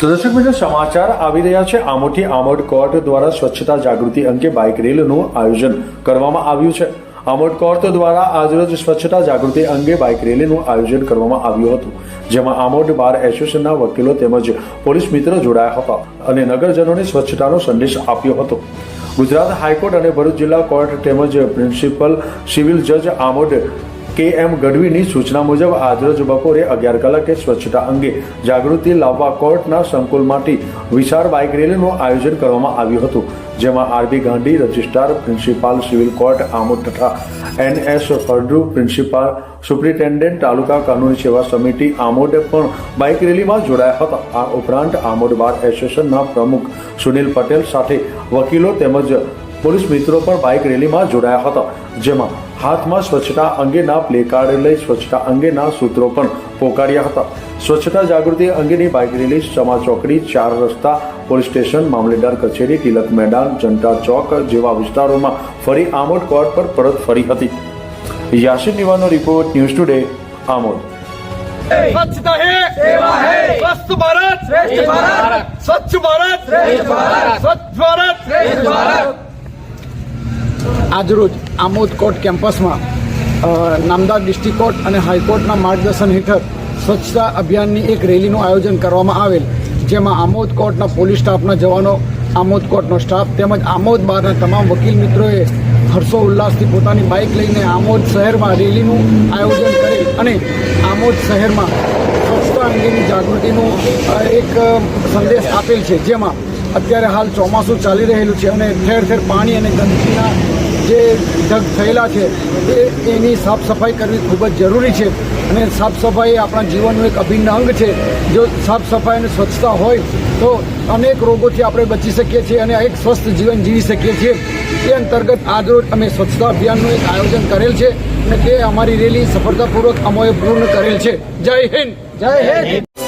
દર્શક મિત્રો સમાચાર આવી રહ્યા છે. આમોઠી આમોડ કોર્ટ દ્વારા સ્વચ્છતા જાગૃતિ અંગે બાઇક રેલીનું આયોજન કરવામાં આવ્યું છે. આમોડ કોર્ટ દ્વારા આજરોજ સ્વચ્છતા જાગૃતિ અંગે બાઇક રેલીનું આયોજન કરવામાં આવ્યું હતું, જેમાં આમોડ બાર એસોસિએશનના વકીલો તેમજ પોલીસ મિત્રો જોડાયા હતા અને નગરજનોને સ્વચ્છતાનો સંદેશ આપ્યો હતો. ગુજરાત હાઈકોર્ટ અને ભરૂચ જિલ્લા કોર્ટ તેમજ પ્રિન્સિપલ સિવિલ જજ આમોદ કે એમ ગઢવીની સૂચના મુજબ આજરોજ બપોરે અગિયાર કલાકે સ્વચ્છતા અંગે જાગૃતિ લાવવા કોર્ટના સંકુલમાંથી વિશાળ બાઇક રેલીનું આયોજન કરવામાં આવ્યું હતું, જેમાં RB Gandhi registrar, principal civil court, Amod તથા NS Faldu, principal superintendent, taluka કાનૂની સેવા સમિતિ, આમોદ પણ બાઇક રેલીમાં જોડાયા હતા. આ ઉપરાંત આમોદ બાર એસોસિએશનના પ્રમુખ સુનિલ પટેલ સાથે વકીલો તેમજ પોલીસ મિત્રો પણ બાઇક રેલીમાં જોડાયા હતા, જેમાં હાથમાં સ્વચ્છતા અંગેના પ્લેકાર્ડ લઈ સ્વચ્છતા અંગેના સૂત્રો પણ પોકાર્યા હતા. સ્વચ્છતા જાગૃતિ અંગેની બાઇક રેલી ચમા ચોકડી ચાર રસ્તા પોલીસ સ્ટેશન મામલેદાર કચેરી તિલક મેદાન જનતા ચોક જેવા વિસ્તારોમાં ફરી આમોદ કોર્ટ પર પરત ફરી હતી. યાસિન નિવાનો રિપોર્ટ ન્યૂઝ ટુડે આમોદ. સ્વચ્છતા હે! સેવા હે! સ્વસ્થ ભારત! શ્રેષ્ઠ ભારત! સ્વચ્છ ભારત! શ્રેષ્ઠ ભારત! સ્વચ્છ ભારત! શ્રેષ્ઠ ભારત! આજરોજ આમોદ કોર્ટ કેમ્પસમાં નામદાર ડિસ્ટ્રિક્ટ કોર્ટ અને હાઈકોર્ટના માર્ગદર્શન હેઠળ સ્વચ્છતા અભિયાનની એક રેલીનું આયોજન કરવામાં આવેલ, જેમાં આમોદ કોર્ટના પોલીસ સ્ટાફના જવાનો, આમોદ કોર્ટનો સ્ટાફ તેમજ આમોદ બહારના તમામ વકીલ મિત્રોએ હર્ષો ઉલ્લાસથી પોતાની બાઇક લઈને આમોદ શહેરમાં રેલીનું આયોજન કરેલ અને આમોદ શહેરમાં સ્વચ્છતા અંગેની જાગૃતિનું એક સંદેશ આપેલ છે, જેમાં અત્યારે હાલ ચોમાસું ચાલી રહેલું છે અને ઠેર ઠેર પાણી અને ગંદકીના જે ઢગ થયેલા છે, એ એની સાફ સફાઈ કરવી ખૂબ જ જરૂરી છે. અને સાફ સફાઈ આપણા જીવનનું એક અભિન્ન અંગ છે. જો સાફ સફાઈ અને સ્વચ્છતા હોય, તો અનેક રોગોથી આપણે બચી શકીએ છીએ અને એક સ્વસ્થ જીવન જીવી શકીએ છીએ. એ અંતર્ગત આજરોજ અમે સ્વચ્છતા અભિયાનનું એક આયોજન કરેલ છે અને તે અમારી રેલી સફળતાપૂર્વક અમોએ પૂર્ણ કરેલ છે. જય હિન્દ! જય હિન્દ!